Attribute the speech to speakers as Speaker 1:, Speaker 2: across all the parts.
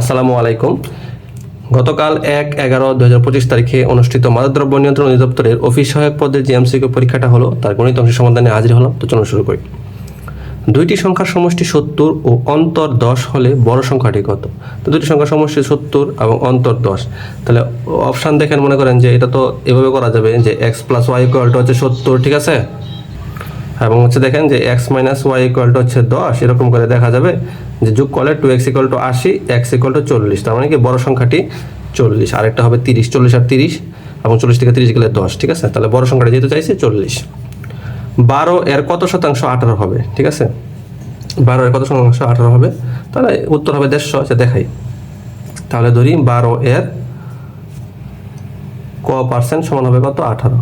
Speaker 1: আসসালামু আলাইকুম গতকাল এক এগারো দু হাজার পঁচিশ তারিখে অনুষ্ঠিত মাদকদ্রব্য নিয়ন্ত্রণ অধিদপ্তরের অফিস সহায়ক পদের যে এমসিকিউ পরীক্ষাটা হলো তার গণিত অংশ সমাধানে হাজির হলাম তো চলুন শুরু করি দুইটি সংখ্যার সমষ্টি সত্তর ও অন্তর দশ হলে বড় সংখ্যাটি কত তো দুটি সংখ্যার সমষ্টি সত্তর এবং অন্তর দশ তাহলে অপশান দেখেন মনে করেন যে এটা তো এভাবে করা যাবে যে এক্স প্লাস ওয়াই ইকুয়ালটা হচ্ছে সত্তর ঠিক আছে এবং হচ্ছে দেখেন যে এক্স মাইনাস ওয়াই ইকুয়ালটা হচ্ছে দশ এরকম করে দেখা যাবে যে যোগ করলে টু এক্স ইকল টু আশি এক্স ইকল টু চল্লিশ তার মানে কি বড় সংখ্যাটি চল্লিশ আরেকটা হবে তিরিশ চল্লিশ আর তিরিশ এবং চল্লিশ থেকে তিরিশ গেলে দশ ঠিক আছে তাহলে বড় সংখ্যাটা যেহেতু চাইছে চল্লিশ বারো এর কত শতাংশ আঠারো হবে ঠিক আছে বারো এর কত শতাংশ আঠারো হবে তাহলে উত্তর হবে দেড়শো আচ্ছা দেখাই তাহলে ধরি বারো এর ক পার্সেন্ট সমান হবে কত আঠারো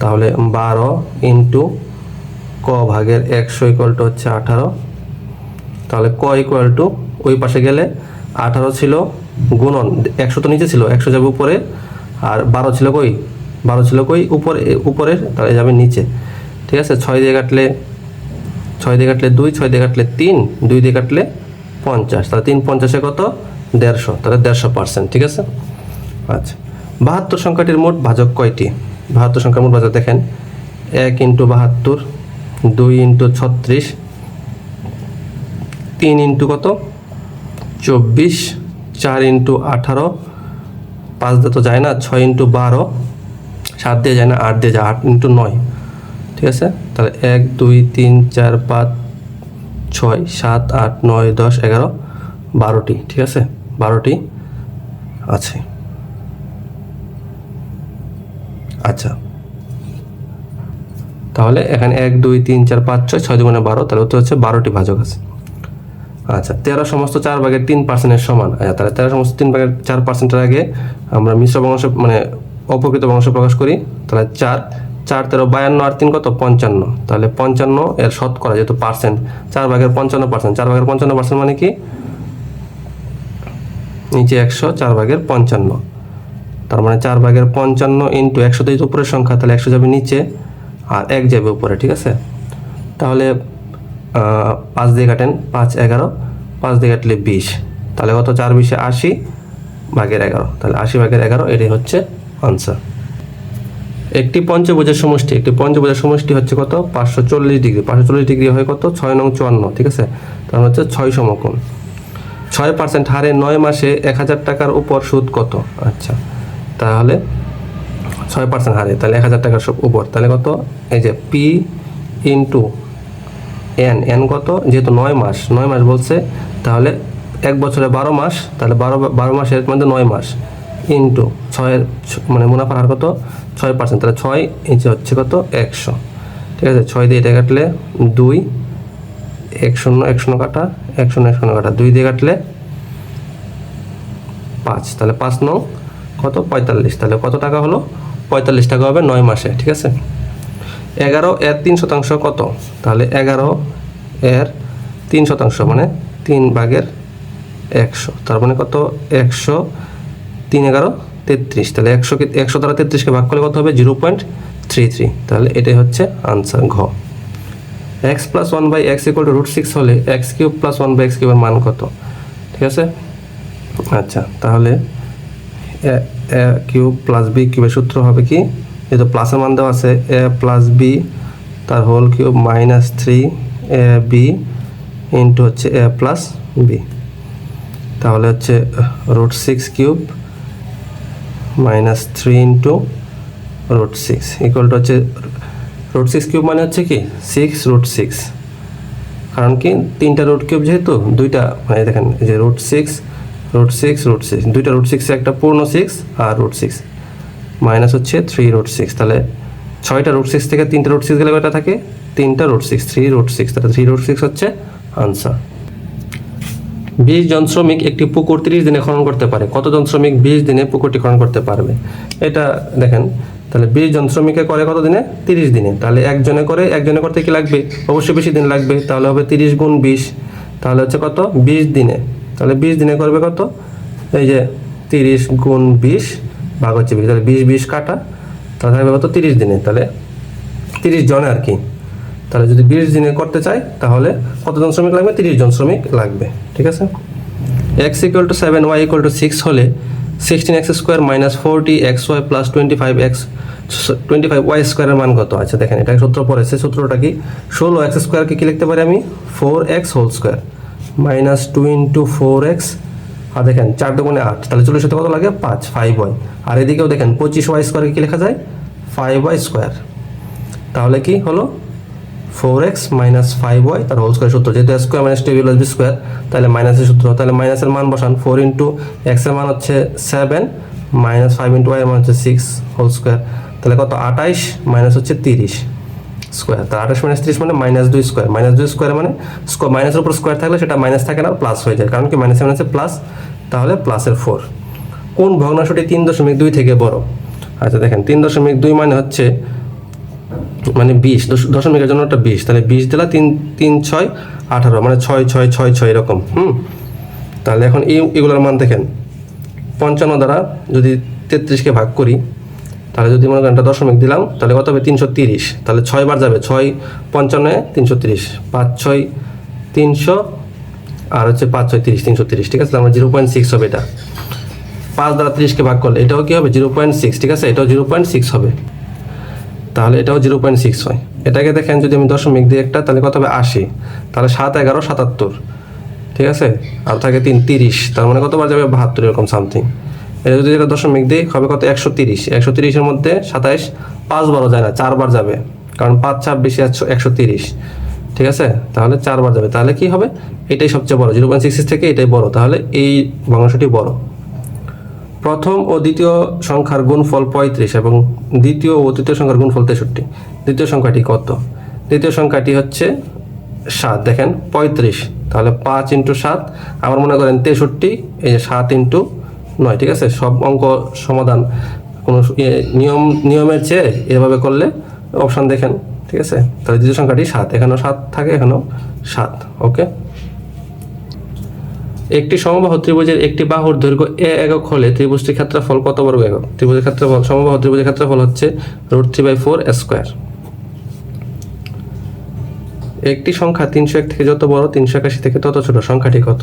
Speaker 1: তাহলে বারো ইন্টু ক ভাগের একশো ইকলটা হচ্ছে আঠারো তাহলে ক ইকুয়াল টু ওই পাশে গেলে আঠারো ছিল গুণন একশো তো নিচে ছিল একশো যাবে উপরে আর বারো ছিল কই বারো ছিল কই উপরে উপরের তাহলে যাবে নিচে ঠিক আছে ছয় দিয়ে কাটলে ছয় দিয়ে কাটলে দুই ছয় দিয়ে কাটলে তিন দুই দিয়ে কাটলে পঞ্চাশ তাহলে তিন পঞ্চাশে কত দেড়শো তাহলে দেড়শো পার্সেন্ট ঠিক আছে আচ্ছা বাহাত্তর সংখ্যাটির মোট ভাজক কয়টি বাহাত্তর সংখ্যার মোট ভাজক দেখেন এক ইন্টু বাহাত্তর দুই ইন্টু ছত্রিশ তিন ইন্টু কত চব্বিশ চার ইন্টু আঠারো পাঁচ দিয়ে তো যায় না ছয় ইন্টু বারো সাত দিয়ে যায় না আট দিয়ে যায় আট ইন্টু নয় ঠিক আছে তাহলে এক দুই তিন চার পাঁচ ছয় সাত আট নয় দশ এগারো বারোটি ঠিক আছে বারোটি আছে আচ্ছা তাহলে এখানে এক দুই তিন চার পাঁচ ছয় ছয় দুগুণে বারো তাহলে উত্তর হচ্ছে বারোটি ভাজক আছে আচ্ছা তেরো সমস্ত চার ভাগের তিন পার্সেন্টের সমান আচ্ছা তাহলে তেরো সমস্ত তিন ভাগের চার পার্সেন্টের আগে আমরা মিশ্র বংশ মানে অপকৃত বংশ প্রকাশ করি তাহলে চার চার তেরো বায়ান্ন আর তিন কত পঞ্চান্ন তাহলে পঞ্চান্ন এর শত করা যেহেতু পার্সেন্ট চার ভাগের পঞ্চান্ন পার্সেন্ট চার ভাগের পঞ্চান্ন পার্সেন্ট মানে কি নিচে একশো চার ভাগের পঞ্চান্ন তার মানে চার ভাগের পঞ্চান্ন ইন্টু একশো তো উপরের সংখ্যা তাহলে একশো যাবে নিচে আর এক যাবে উপরে ঠিক আছে তাহলে পাঁচ দিয়ে কাটেন পাঁচ এগারো পাঁচ দিয়ে কাটলে বিশ তাহলে কত চার বিশে আশি ভাগের এগারো তাহলে আশি ভাগের এগারো এটাই হচ্ছে আনসার একটি পঞ্চভুজের সমষ্টি একটি পঞ্চভুজের সমষ্টি হচ্ছে কত পাঁচশো চল্লিশ ডিগ্রি পাঁচশো চল্লিশ ডিগ্রি হয় কত ছয় নং চুয়ান্ন ঠিক আছে তার মানে হচ্ছে ছয় সমকোণ ছয় পার্সেন্ট হারে নয় মাসে এক হাজার টাকার উপর সুদ কত আচ্ছা তাহলে ছয় পার্সেন্ট হারে তাহলে এক হাজার টাকার উপর তাহলে কত এই যে পি ইন্টু এন এন কত যেহেতু নয় মাস নয় মাস বলছে তাহলে এক বছরে বারো মাস তাহলে বারো বারো মাসের মধ্যে নয় মাস ইন্টু ছয়ের মানে মুনাফার হার কত ছয় পার্সেন্ট তাহলে ছয় ইঞ্চি হচ্ছে কত একশো ঠিক আছে ছয় দিয়ে এটা কাটলে দুই এক শূন্য এক শূন্য কাটা এক শূন্য এক শূন্য কাটা দুই দিয়ে কাটলে পাঁচ তাহলে পাঁচ নং কত পঁয়তাল্লিশ তাহলে কত টাকা হলো পঁয়তাল্লিশ টাকা হবে নয় মাসে ঠিক আছে এগারো এর তিন শতাংশ কত তাহলে এগারো এর তিন শতাংশ মানে তিন ভাগের একশো তার মানে কত একশো তিন এগারো তেত্রিশ তাহলে একশোকে একশো দ্বারা তেত্রিশকে ভাগ করলে কত হবে জিরো পয়েন্ট থ্রি থ্রি তাহলে এটাই হচ্ছে আনসার ঘ x plus one by x equal to root six হলে x cube plus one by x কিউবের মান কত ঠিক আছে আচ্ছা তাহলে কিউব প্লাস বি কিউবের সূত্র হবে কি যেহেতু প্লাসের মান দেওয়া আছে এ প্লাস বি তার whole cube minus three a b into হচ্ছে এ প্লাস বি তাহলে হচ্ছে root six cube minus three into root six equal to হচ্ছে রুট সিক্স কিউব মানে হচ্ছে কি সিক্স রুট সিক্স কারণ কি তিনটা রুট কিউব যেহেতু দুইটা মানে দেখেন যে root six root six root six দুইটা রুট সিক্সে একটা পূর্ণ সিক্স আর রুট সিক্স মাইনাস হচ্ছে থ্রি রোড সিক্স তাহলে ছয়টা রোড সিক্স থেকে তিনটা রোড সিক্স গেলে কয়টা থাকে তিনটা root six three root six তাহলে থ্রি রোড সিক্স হচ্ছে আনসার বিশ জন শ্রমিক একটি পুকুর তিরিশ দিনে খনন করতে পারে কত জন শ্রমিক বিশ দিনে পুকুরটি খনন করতে পারবে এটা দেখেন তাহলে বিশ জন শ্রমিকে করে কত দিনে তিরিশ দিনে তাহলে একজনে করে একজনে করতে কি লাগবে অবশ্যই বেশি দিন লাগবে তাহলে হবে তিরিশ গুণ বিশ তাহলে হচ্ছে কত বিশ দিনে তাহলে বিশ দিনে করবে কত এই যে তিরিশ গুণ বিশ ভাগ হচ্ছে বিশ তাহলে বিশ বিশ কাটা তাহলে থাকবে কত তিরিশ দিনে তাহলে তিরিশ জনে আর কি তাহলে যদি বিশ দিনে করতে চাই তাহলে কতজন শ্রমিক লাগবে তিরিশ জন শ্রমিক লাগবে ঠিক আছে x equal to seven y equal to six হলে sixteen x square minus forty x y plus twenty five x twenty five y স্কোয়ারের মান কত আছে আচ্ছা, দেখেন এটা সূত্র সে সূত্রটা কি ষোলো এক্স স্কোয়ারকে কী লিখতে পারি আমি four x whole square minus two into four x আর দেখেন চার দুগুণে আট তাহলে চল্লিশ হতে কত লাগে পাঁচ ফাইভ ওয়াই আর এদিকেও দেখেন পঁচিশ ওয়াই স্কোয়ারকে কী লেখা যায় ফাইভ ওয়াই স্কোয়ার তাহলে কি হলো four x minus five y whole whole স্কোয়ার সূত্র যেহেতু square minus two plus square তাহলে মাইনাসের সূত্র তাহলে মাইনাসের মান বসান ফোর ইন্টু এক্সের মান হচ্ছে seven minus five into y মান হচ্ছে সিক্স হোল স্কোয়ার তাহলে কত আঠাইশ মাইনাস হচ্ছে তিরিশ স্কোয়ার তার আঠাশ মাইনাস তিরিশ মানে মাইনাস দুই স্কোয়ার মাইনাস দুই স্কোয়ার মানে মাইনাসের উপর স্কোয়ার থাকলে সেটা মাইনাস থাকে না প্লাস হয়ে যায় কারণ কি মাইনাসে মাইনাসে প্লাস তাহলে প্লাসের ফোর কোন ভগ্নাংশটি তিন দশমিক দুই থেকে বড় আচ্ছা দেখেন তিন দশমিক দুই মানে হচ্ছে মানে বিশ দশমিকের জন্য একটা বিশ তাহলে বিশ দিলা তিন তিন ছয় আঠারো মানে ছয় ছয় ছয় ছয় এরকম হুম তাহলে এখন এই এগুলোর মান দেখেন পঞ্চান্ন দ্বারা যদি তেত্রিশকে ভাগ করি তাহলে যদি মনে করেন একটা দশমিক দিলাম তাহলে কত হবে তিনশো তিরিশ তাহলে ছয় বার যাবে ছয় পঞ্চান্ন তিনশো তিরিশ পাঁচ ছয় তিনশো আর হচ্ছে পাঁচ ছয় তিরিশ তিনশো তিরিশ ঠিক আছে আমার জিরো পয়েন্ট সিক্স হবে এটা পাঁচ দ্বারা তিরিশকে ভাগ করলে এটাও কী হবে জিরো পয়েন্ট সিক্স ঠিক আছে এটাও জিরো পয়েন্ট সিক্স হবে তাহলে এটাও জিরো পয়েন্ট সিক্স হয় এটাকে দেখেন যদি আমি দশমিক দিই একটা তাহলে কত হবে আশি তাহলে সাত এগারো সাতাত্তর ঠিক আছে আর থাকে তিন তিরিশ তার মানে কতবার যাবে বাহাত্তর এরকম সামথিং দশমিক দিই হবে কত একশো তিরিশ একশো তিরিশের মধ্যে সাতাইশ পাঁচবারও যায় না চারবার যাবে কারণ পাঁচ ছাব্বিশে একশো তিরিশ ঠিক আছে তাহলে চারবার যাবে তাহলে কি হবে এটাই সবচেয়ে বড় জিরো পয়েন্ট সিক্স থেকে এটাই বড় তাহলে এই ভগ্নাংশটি বড় প্রথম ও দ্বিতীয় সংখ্যার গুণফল পঁয়ত্রিশ এবং দ্বিতীয় ও তৃতীয় সংখ্যার গুণফল তেষট্টি দ্বিতীয় সংখ্যাটি কত দ্বিতীয় সংখ্যাটি হচ্ছে সাত দেখেন পঁয়ত্রিশ তাহলে পাঁচ ইন্টু সাত আবার মনে করেন তেষট্টি এই যে সাত ইন্টু নয় ঠিক আছে সব অঙ্ক সমাধান কোনো নিয়ম নিয়মের চেয়ে এভাবে করলে অপশান দেখেন ঠিক আছে তাহলে দ্বিতীয় সংখ্যাটি সাত এখানেও সাত থাকে এখানেও সাত ওকে একটি সমবাহু ত্রিভুজের একটি বাহুর দৈর্ঘ্য এ একক হলে ত্রিভুজটির ক্ষেত্রফল কত বর্গ একক ত্রিভুজের ক্ষেত্রফল সমবাহু ত্রিভুজের ক্ষেত্রফল হচ্ছে root three by four square একটি সংখ্যা তিনশো এক থেকে যত বড় তিনশো একাশি থেকে তত ছোট সংখ্যাটি কত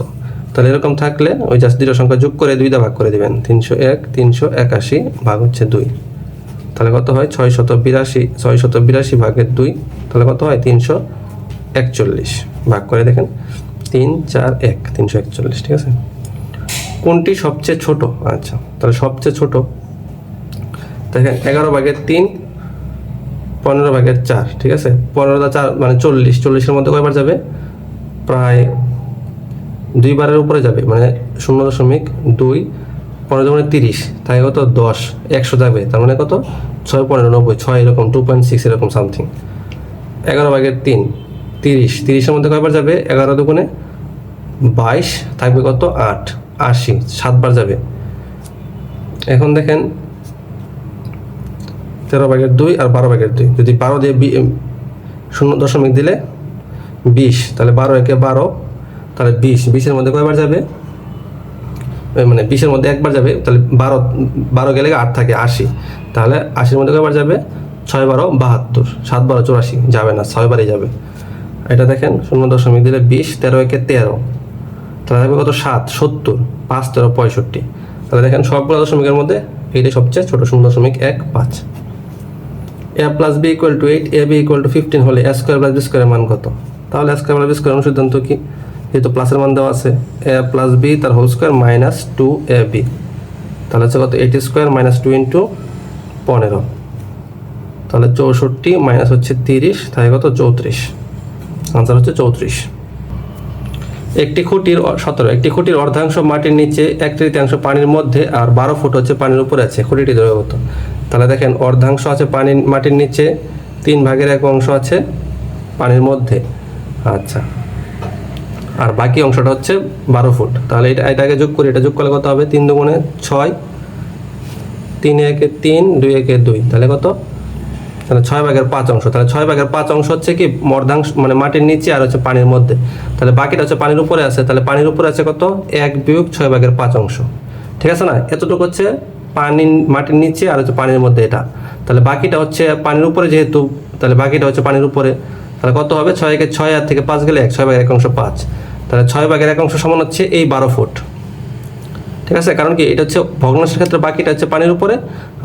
Speaker 1: তাহলে এরকম থাকলে ওই জাস্ট দুটো সংখ্যা যোগ করে দুইটা ভাগ করে দেবেন তিনশো এক তিনশো একাশি ভাগ হচ্ছে দুই তাহলে কত হয় ছয় শত বিরাশি ছয় শত বিরাশি ভাগের দুই তাহলে কত হয় তিনশো একচল্লিশ ভাগ করে দেখেন তিন চার এক তিনশো একচল্লিশ ঠিক আছে কোনটি সবচেয়ে ছোট আচ্ছা তাহলে সবচেয়ে ছোট দেখেন এগারো ভাগের তিন পনেরো ভাগের চার ঠিক আছে পনেরো চার মানে চল্লিশ চল্লিশের মধ্যে কয়বার যাবে প্রায় দুই বারের উপরে যাবে মানে শূন্য দশমিক দুই পনেরো দশমিক তিরিশ তাই কত দশ একশো যাবে তার মানে কত ছয় পনেরো নব্বই ছয় এরকম টু পয়েন্ট সিক্স এরকম সামথিং এগারো ভাগের তিন তিরিশ তিরিশের মধ্যে কয়বার যাবে এগারো দুগুণে বাইশ থাকবে কত আট আশি সাতবার যাবে এখন দেখেন তেরো ভাগের দুই আর বারো ভাগের দুই যদি বারো দিয়ে শূন্য দশমিক দিলে বিশ তাহলে বারো একে বারো তাহলে বিশ বিশের মধ্যে কয়বার যাবে মানে বিশের মধ্যে একবার যাবে তাহলে বারো বারো গেলে আট থাকে আশি তাহলে আশির মধ্যে কয়বার যাবে ছয় বারো বাহাত্তর সাত বারো চুরাশি যাবে না ছয় বারই যাবে এটা দেখেন শূন্য দশমিক দিলে বিশ তেরো একে তেরো তাহলে থাকবে কত সাত সত্তর পাঁচ তেরো পঁয়ষট্টি তাহলে দেখেন সবগুলো দশমিকের মধ্যে এইটাই সবচেয়ে ছোটো শূন্য দশমিক এক পাঁচ a plus b equal to eight a b equal to fifteen হলে এ স্কোয়ার প্লাস বি স্কোয়ারের মান কত তাহলে এ স্কোয়ার প্লাস বি স্কোয়ারের সিদ্ধান্ত কী যেহেতু প্লাসের মান দেওয়া আছে এ প্লাস বি তার whole square minus two a b তাহলে হচ্ছে কত eight square minus two into পনেরো তাহলে চৌষট্টি মাইনাস হচ্ছে তিরিশ তাই কত চৌত্রিশ আনসার হচ্ছে চৌত্রিশ একটি খুঁটির সতেরো একটি খুঁটির অর্ধাংশ মাটির নিচে এক তৃতীয়াংশ পানির মধ্যে আর বারো ফুট হচ্ছে পানির উপরে আছে খুঁটিটি দৈবত তাহলে দেখেন অর্ধাংশ আছে পানির মাটির নিচে তিন ভাগের এক অংশ আছে পানির মধ্যে আচ্ছা আর বাকি অংশটা হচ্ছে বারো ফুট তাহলে এটা এটাকে যোগ করি এটা যোগ করলে কত হবে তিন দুগুণে ছয় তিন একে তিন দুই একে দুই তাহলে কত তাহলে ছয় ভাগের পাঁচ অংশ তাহলে ছয় ভাগের পাঁচ অংশ হচ্ছে কি মর্ধাংশ মানে মাটির নিচে আর হচ্ছে পানির মধ্যে তাহলে বাকিটা হচ্ছে পানির উপরে আছে তাহলে পানির উপরে আছে কত এক বিয়োগ ছয় ভাগের পাঁচ অংশ ঠিক আছে না এতটুকু হচ্ছে পানি মাটির নিচে আর হচ্ছে পানির মধ্যে এটা তাহলে বাকিটা হচ্ছে পানির উপরে যেহেতু তাহলে বাকিটা হচ্ছে পানির উপরে তাহলে কত হবে ছয় একে ছয় আর থেকে পাঁচ গেলে এক ছয় ভাগের এক অংশ পাঁচ তাহলে ছয় ভাগের এক অংশ সমান হচ্ছে এই বারো ফুট ঠিক আছে কারণ কি এটা হচ্ছে ভগ্নাংশের ক্ষেত্রে বাকিটা হচ্ছে পানির উপরে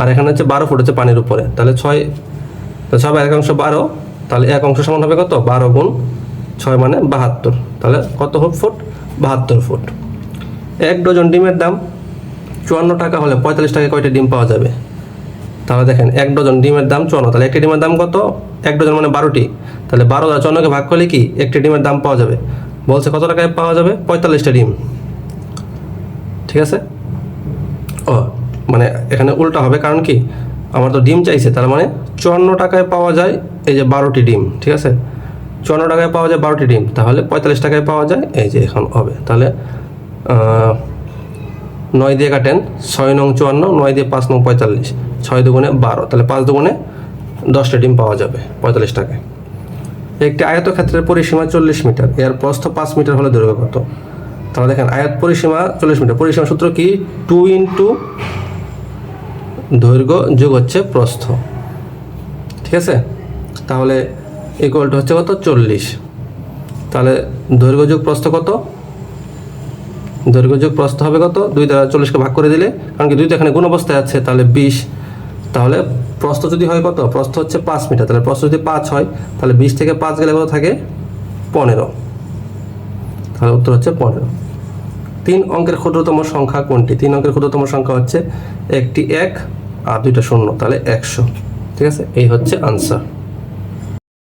Speaker 1: আর এখানে হচ্ছে বারো ফুট হচ্ছে পানির উপরে তাহলে ছয় ছয় ভাগের এক অংশ বারো তাহলে এক অংশ সমান হবে কত বারো গুণ ছয় মানে বাহাত্তর তাহলে কত ফুট বাহাত্তর ফুট এক ডজন ডিমের দাম চুয়ান্ন টাকা হলে পঁয়তাল্লিশ টাকায় কয়টা ডিম পাওয়া যাবে তাহলে দেখেন এক ডজন ডিমের দাম চুয়ান্ন তাহলে একটি ডিমের দাম কত এক ডজন মানে বারোটি তাহলে বারো হাজার চুয়ান্নকে ভাগ করলে কি একটি ডিমের দাম পাওয়া যাবে বলছে কত টাকায় পাওয়া যাবে পঁয়তাল্লিশটা ডিম ঠিক আছে ও মানে এখানে উল্টা হবে কারণ কি আমার তো ডিম চাইছে তার মানে চুয়ান্ন টাকায় পাওয়া যায় এই যে বারোটি ডিম ঠিক আছে চুয়ান্ন টাকায় পাওয়া যায় বারোটি ডিম তাহলে পঁয়তাল্লিশ টাকায় পাওয়া যায় এই যে এখন হবে তাহলে নয় দিয়ে কাটেন ছয় নং চুয়ান্ন নয় দিয়ে পাঁচ নং পঁয়তাল্লিশ ছয় দুগুণে বারো তাহলে পাঁচ দুগুণে দশটা ডিম পাওয়া যাবে পঁয়তাল্লিশ টাকায় একটি আয়তক্ষেত্রের পরিসীমা চল্লিশ মিটার এর প্রস্থ পাঁচ মিটার হলে দৈর্ঘ্য কত তাহলে দেখেন আয়ত পরিসীমা চল্লিশ মিটার পরিসীমা সূত্র কি টু ইন্টু দৈর্ঘ্য যোগ হচ্ছে প্রস্থ ঠিক আছে তাহলে ইকুয়ালটা হচ্ছে কত চল্লিশ তাহলে দৈর্ঘ্য যোগ প্রস্থ কত দৈর্ঘ্য যোগ প্রস্থ হবে কত দুই দ্বারা চল্লিশকে ভাগ করে দিলে কারণ কি দুই তো এখানে গুণ অবস্থায় আছে তাহলে বিশ তাহলে প্রস্থ যদি হয় কত প্রস্থ হচ্ছে পাঁচ মিটার তাহলে প্রস্থ যদি পাঁচ হয় তাহলে বিশ থেকে পাঁচ গেলে কত থাকে পনেরো তাহলে উত্তর হচ্ছে পনেরো তিন অঙ্কের ক্ষুদ্রতম সংখ্যা কোনটি তিন অঙ্কের ক্ষুদ্রতম সংখ্যা হচ্ছে একটি এক আর দুইটা শূন্য তাহলে একশো ঠিক আছে এই হচ্ছে আনসার